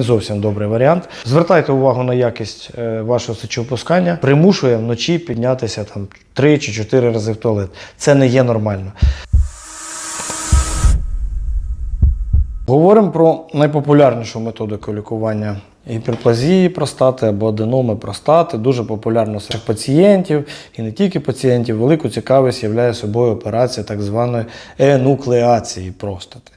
Не зовсім добрий варіант. Звертайте увагу на якість е, вашого сечовипускання. Примушує вночі піднятися там 3 чи 4 рази в туалет. Це не є нормально. Говоримо про найпопулярнішу методику лікування гіперплазії простати або аденоми простати. Дуже популярно серед пацієнтів і не тільки пацієнтів. Велику цікавість являє собою операція так званої енуклеації простати.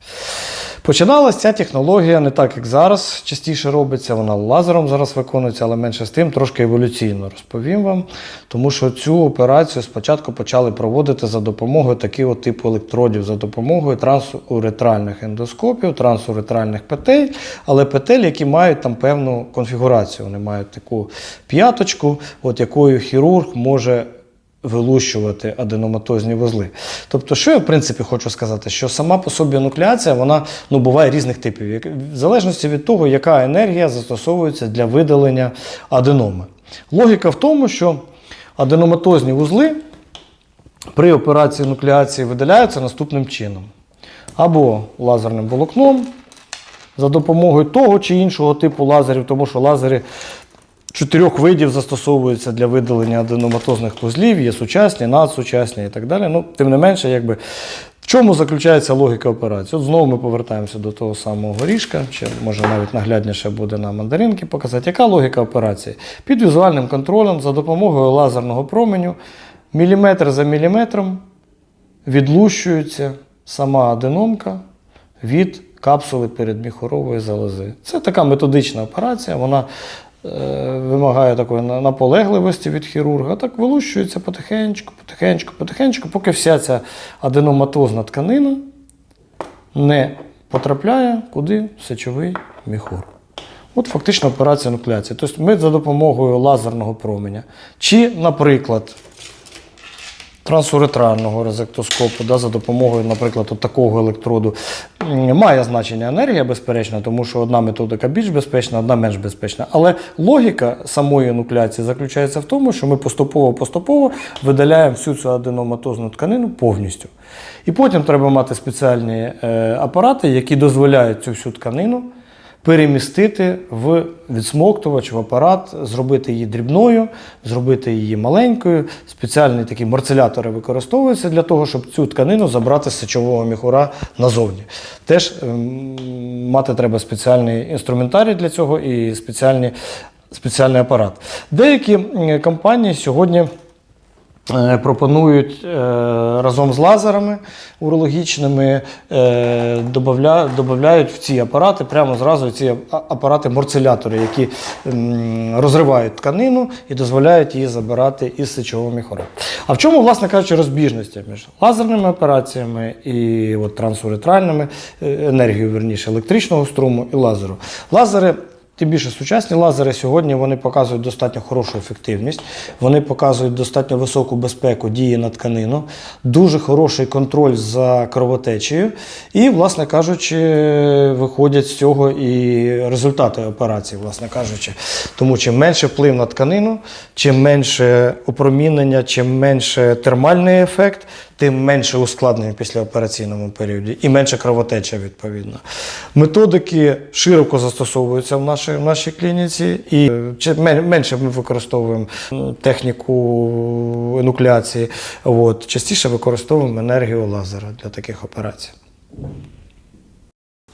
Починалася ця технологія не так, як зараз частіше робиться, вона лазером зараз виконується, але менше з тим трошки еволюційно розповім вам. Тому що цю операцію спочатку почали проводити за допомогою такого типу електродів, за допомогою трансуретральних ендоскопів, трансуретральних петель, але петель, які мають там певну конфігурацію. Вони мають таку п'яточку, от якою хірург може вилущувати аденоматозні вузли. Тобто, що я в принципі хочу сказати, що сама по собі нуклеація вона ну, буває різних типів, в залежності від того, яка енергія застосовується для видалення аденоми. Логіка в тому, що аденоматозні вузли при операції нуклеації видаляються наступним чином: або лазерним волокном за допомогою того чи іншого типу лазерів, тому що лазери чотирьох видів застосовуються для видалення аденоматозних вузлів, є сучасні, надсучасні і так далі. Ну, тим не менше, якби. В чому заключається логіка операції? От знову ми повертаємося до того самого горішка, чи може навіть наглядніше буде на мандаринки показати, яка логіка операції? Під візуальним контролем за допомогою лазерного променю міліметр за міліметром відлущується сама аденомка від капсули передміхорової залози. Це така методична операція, вона вимагає такої наполегливості від хірурга. Так вилущується потихеньку, потихеньку, потихеньку, поки вся ця аденоматозна тканина не потрапляє куди сечовий міхур. От фактично операція нуклеації. Тобто ми за допомогою лазерного променя. Чи, наприклад, трансуретрального резектоскопу, да, за допомогою, наприклад, от такого електроду, має значення енергія, безперечно, тому що одна методика більш безпечна, одна менш безпечна. Але логіка самої нуклеації заключається в тому, що ми поступово-поступово видаляємо всю цю аденоматозну тканину повністю. І потім треба мати спеціальні е, апарати, які дозволяють цю всю тканину перемістити в відсмоктувач, в апарат, зробити її дрібною, зробити її маленькою. Спеціальні такі марцелятори використовуються для того, щоб цю тканину забрати з сечового міхура назовні. Теж ем, мати треба спеціальний інструментарій для цього і спеціальні, спеціальний апарат. Деякі компанії сьогодні. Е, Пропонують е, разом з лазерами урологічними, е, додають в ці апарати прямо зразу ці апарати-морцелятори, які розривають тканину і дозволяють її забирати із сечового міхора. А в чому, власне кажучи, розбіжності між лазерними операціями і от, трансуретральними енергією, верніше, електричного струму і лазеру? Лазери Тим більше сучасні лазери сьогодні вони показують достатньо хорошу ефективність, вони показують достатньо високу безпеку дії на тканину, дуже хороший контроль за кровотечею. І, власне кажучи, виходять з цього і результати операції, власне кажучи. Тому чим менше вплив на тканину, чим менше опромінення, чим менше термальний ефект, тим менше ускладнень в післяопераційному періоді і менше кровотеча відповідно. Методики широко застосовуються в нашій, в нашій клініці, і е, менше ми використовуємо техніку енуклеації, от, частіше використовуємо енергію лазера для таких операцій.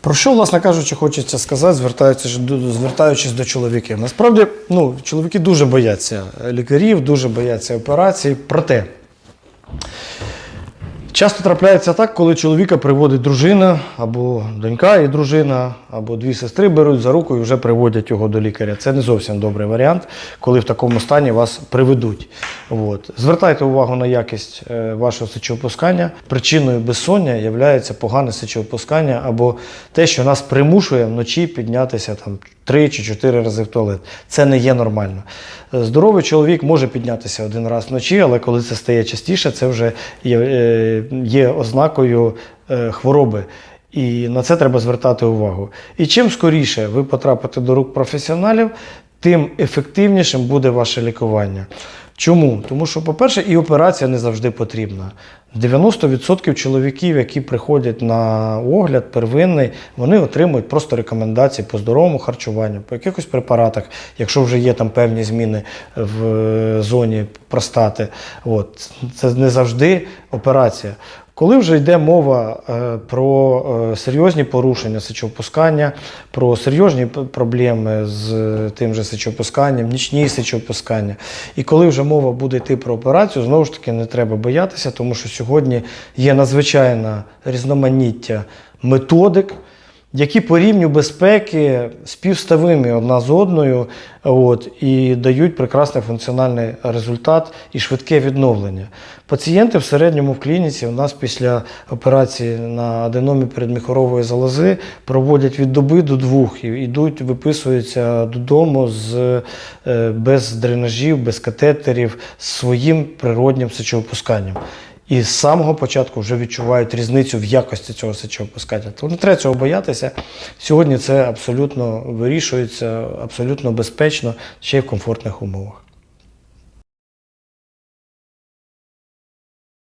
Про що, власне кажучи, хочеться сказати, звертаючись до, звертаючись до чоловіків. Насправді, ну, чоловіки дуже бояться лікарів, дуже бояться операцій. Проте, Часто трапляється так, коли чоловіка приводить дружина, або донька і дружина, або дві сестри беруть за руку і вже приводять його до лікаря. Це не зовсім добрий варіант, коли в такому стані вас приведуть. От. Звертайте увагу на якість е, вашого сечовипускання. Причиною безсоння є погане сечовипускання або те, що нас примушує вночі піднятися там, 3 чи 4 рази в туалет. Це не є нормально. Здоровий чоловік може піднятися один раз вночі, але коли це стає частіше, це вже є, е, є ознакою е, хвороби. І на це треба звертати увагу. І чим скоріше ви потрапите до рук професіоналів, тим ефективнішим буде ваше лікування. Чому? Тому що, по-перше, і операція не завжди потрібна. 90% чоловіків, які приходять на огляд первинний, вони отримують просто рекомендації по здоровому харчуванню, по якихось препаратах, якщо вже є там певні зміни в е, зоні простати. От. Це не завжди операція. Коли вже йде мова е, про е, серйозні порушення сечовипускання, про серйозні проблеми з е, тим же сечовипусканням, нічні сечовипускання, і коли вже мова буде йти про операцію, знову ж таки не треба боятися, тому що сьогодні є надзвичайне різноманіття методик, які по рівню безпеки співставимі одна з одною, от, і дають прекрасний функціональний результат і швидке відновлення. Пацієнти в середньому в клініці у нас після операції на аденомі передміхорової залози проводять від доби до двох і йдуть, виписуються додому з, е, без дренажів, без катетерів, з своїм природнім сечовипусканням. І з самого початку вже відчувають різницю в якості цього сечовипускання. Тому не треба цього боятися. Сьогодні це абсолютно вирішується, абсолютно безпечно, ще й в комфортних умовах.